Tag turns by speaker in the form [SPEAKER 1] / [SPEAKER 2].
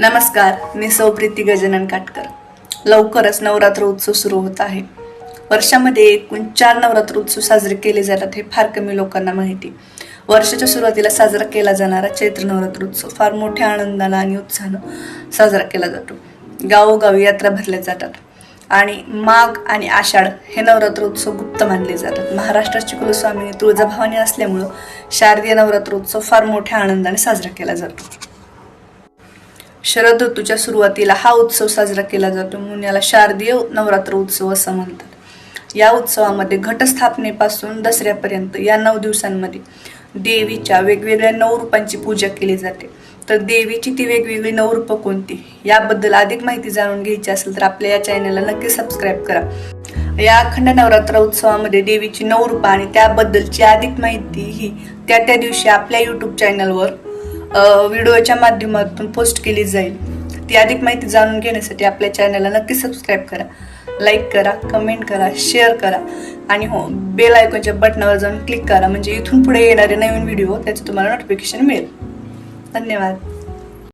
[SPEAKER 1] नमस्कार मी सौप्रीती गजानन काटकर. लवकरच नवरात्र उत्सव सुरू होत आहे. वर्षामध्ये एकूण चार नवरात्र उत्सव साजरे केले जातात हे फार कमी लोकांना माहिती. वर्षाच्या सुरुवातीला साजरा केला जाणारा चैत्र नवरात्र उत्सव फार मोठ्या आनंदानं आणि उत्साहानं साजरा केला जातो. गावोगावी यात्रा भरल्या जातात. आणि माघ आणि आषाढ हे नवरात्र उत्सव गुप्त मानले जातात. महाराष्ट्राची कुलस्वामिनी तुळजाभवानी असल्यामुळं शारदीय नवरात्र उत्सव फार मोठ्या आनंदाने साजरा केला जातो. शरद ऋतूच्या सुरुवातीला हा उत्सव साजरा केला जातो. म्हणून याला शारदीय नवरात्र उत्सव असं म्हणतात. या उत्सवामध्ये घटस्थापनेपासून दसऱ्यापर्यंत या नऊ दिवसांमध्ये देवीच्या वेगवेगळ्या नऊ रूपांची पूजा केली जाते. तर देवीची ती वेगवेगळी नऊ रूपं कोणती? याबद्दल अधिक माहिती जाणून घ्यायची असेल तर आपल्या या चॅनलला नक्की सबस्क्राईब करा. या अखंड नवरात्र उत्सवामध्ये देवीची नऊ रूपं आणि त्याबद्दलची अधिक माहिती ही त्या त्या दिवशी आपल्या यूट्यूब चॅनलवर व्हिडिओच्या माध्यमातून पोस्ट केली जाईल. ती अधिक माहिती जाणून घेण्यासाठी आपल्या चॅनलला नक्की सबस्क्राईब करा. लाईक करा कमेंट करा शेअर करा. आणि हो बेल आयकॉनच्या बटनावर जाऊन क्लिक करा. म्हणजे इथून पुढे येणारे नवीन व्हिडिओ त्याचं तुम्हाला नोटिफिकेशन मिळेल. धन्यवाद.